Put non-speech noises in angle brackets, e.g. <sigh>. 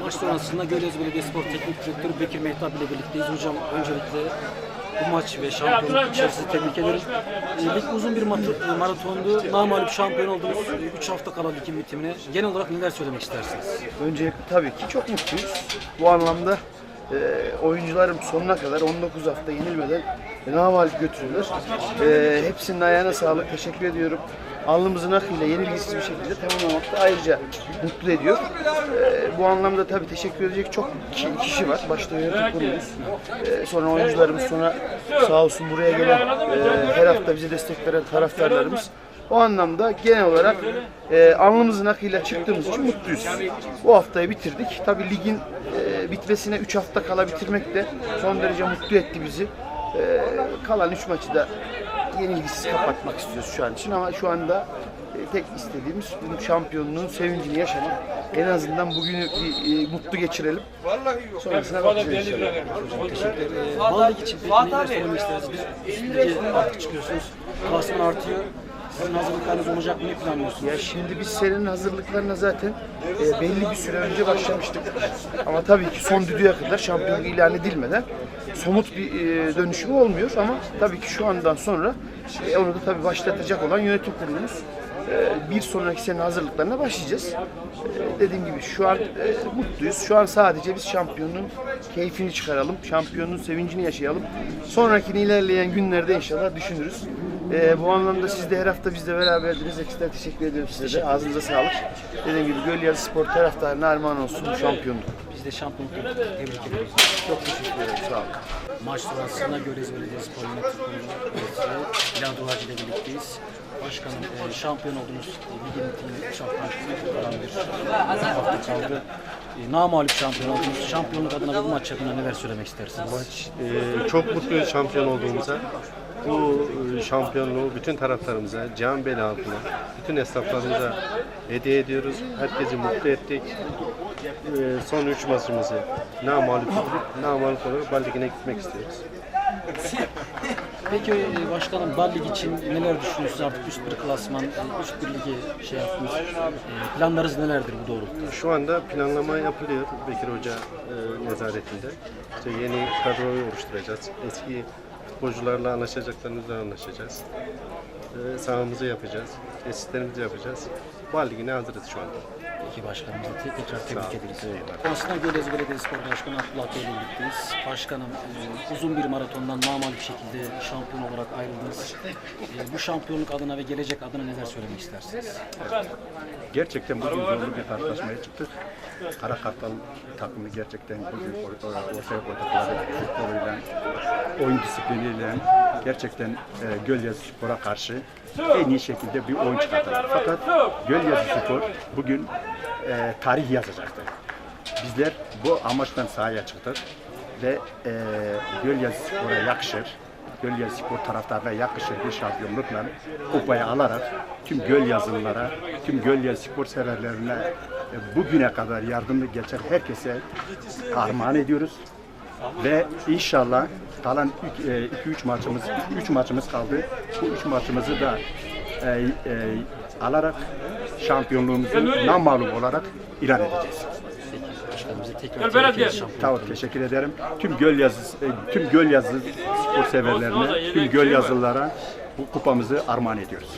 Maç sonrasında Gölyazı Belediyespor Teknik Direktörü Bekir Mehtap ile birlikteyiz. Hocam öncelikle bu maç ve şampiyonluk için sizi tebrik ederim. E, Lig uzun bir maratondu. Namalip şampiyon oldunuz. 3 hafta kala ligin bitimine. Genel olarak neler söylemek istersiniz? Öncelikle tabii ki çok mutluyuz. Bu anlamda e, oyuncularım sonuna kadar 19 hafta yenilmeden namalip götürüyorlar. E, hepsinin ayağına sağlık. Teşekkür ediyorum. Alnımızın akıyla yenilgisiz bir şekilde tamamlamak da ayrıca mutlu ediyor. E, bu anlamda tabii teşekkür edecek çok ki- kişi var. Başta yönetim kurulumuz. E, sonra oyuncularımız, sonra sağ olsun buraya gelen e, her hafta bize destek veren taraftarlarımız. O anlamda genel olarak e, alnımızın akıyla çıktığımız için mutluyuz. Bu haftayı bitirdik. Tabii ligin e, bitmesine 3 hafta kala bitirmek de son derece mutlu etti bizi. E, kalan 3 maçı da yenilgisiz kapatmak istiyoruz şu an için ama şu anda e, tek istediğimiz bu şampiyonluğun sevincini yaşamak. En azından bugünü bir, e, mutlu geçirelim. Sonrasına bakacağız inşallah. Teşekkürler. E, Bal Lig için peki neler söylemek istersiniz? Biz üst artık çıkıyorsunuz. Klasman artıyor. Sizin hazırlıklarınız olacak mı? Ne planlıyorsunuz? Ya şimdi biz serinin hazırlıklarına zaten e, belli bir süre önce başlamıştık. Ama tabii ki son düdüğe kadar şampiyonluk ilan edilmeden somut bir e, dönüşümü olmuyor ama tabii ki şu andan sonra e, onu da tabii başlatacak olan yönetim kurulumuz. E, bir sonraki sene hazırlıklarına başlayacağız. E, dediğim gibi şu an e, mutluyuz. Şu an sadece biz şampiyonun keyfini çıkaralım. Şampiyonun sevincini yaşayalım. Sonrakini ilerleyen günlerde inşallah düşünürüz. Ee, bu anlamda siz de her hafta bizle beraberdiniz. Ekstra teşekkür ediyorum size de. Ağzınıza sağlık. Dediğim gibi Gölyazı Spor taraftarına armağan olsun bu şampiyonluk. Biz de şampiyonluk tebrik ediyoruz. Çok teşekkür ederim. Sağ olun. Maç sonrasında Gölyazı Belediyespor Yönetim Kurulu üyesi Bilal Duvarcı ile birlikteyiz. Başkanım e, şampiyon oldunuz. E, Ligin bitimine 3 hafta kalan bir hafta kaldı. E, namalip şampiyon oldunuz. Şampiyonluk adına bu maç adına neler söylemek istersiniz? Maç e, çok mutluyuz şampiyon olduğumuza. Bu e, şampiyonluğu bütün taraftarımıza, Cihan Bey halkına, bütün esnaflarımıza hediye ediyoruz. Herkesi mutlu ettik. E, son üç maçımızı namalip namalip olarak Bal Ligi'ne gitmek istiyoruz. <laughs> Peki e, başkanım Bal Lig için neler düşünüyorsunuz artık üst bir klasman, üst bir lige şey yaptınız. E, planlarınız nelerdir bu doğrultuda? Şu anda planlama yapılıyor Bekir Hoca e, nezaretinde. İşte yeni kadroyu oluşturacağız. Eski futbolcularla anlaşacaklarımızla anlaşacağız. Sahamızı yapacağız. Tesislerimizi yapacağız. Bal Ligi'ne hazırız şu anda. Peki başkanımıza te- tekrar tebrik ederiz. Sonrasında Gölyazı Belediyespor Başkanı Abdullah Bey ile birlikteyiz. Başkanım e, uzun bir maratondan normal bir şekilde şampiyon olarak ayrıldınız. E, bu şampiyonluk adına ve gelecek adına neler söylemek istersiniz? Gerçekten bugün zorlu bir karşılaşmaya çıktık. Kara Kartal takımı gerçekten bugün or- or- ortaya koydukları futboluyla, oyun disipliniyle gerçekten e, Gölyazı Spor'a karşı en iyi şekilde bir oyun çıkarttılar. Fakat Gölyazı Spor bugün e, tarih yazacaktı. Bizler bu amaçtan sahaya çıktık ve e, Gölyazı Spor'a yakışır, Gölyazı Spor taraftarına yakışır bir şampiyonlukla kupayı alarak tüm Gölyazılılara, tüm Gölyazı Spor severlerine e, bugüne kadar yardımcı geçen herkese armağan ediyoruz. Ve inşallah kalan 2-3 maçımız, 3 maçımız kaldı. Bu 3 maçımızı da e, e, alarak şampiyonluğumuzu namağlup olarak ilan edeceğiz. Başkanımıza tekrar tebrik ederiz şampiyon. Tamam teşekkür ederim. Tüm göl yazı tüm göl yazı spor severlerine, tüm göl yazılılara bu kupamızı armağan ediyoruz.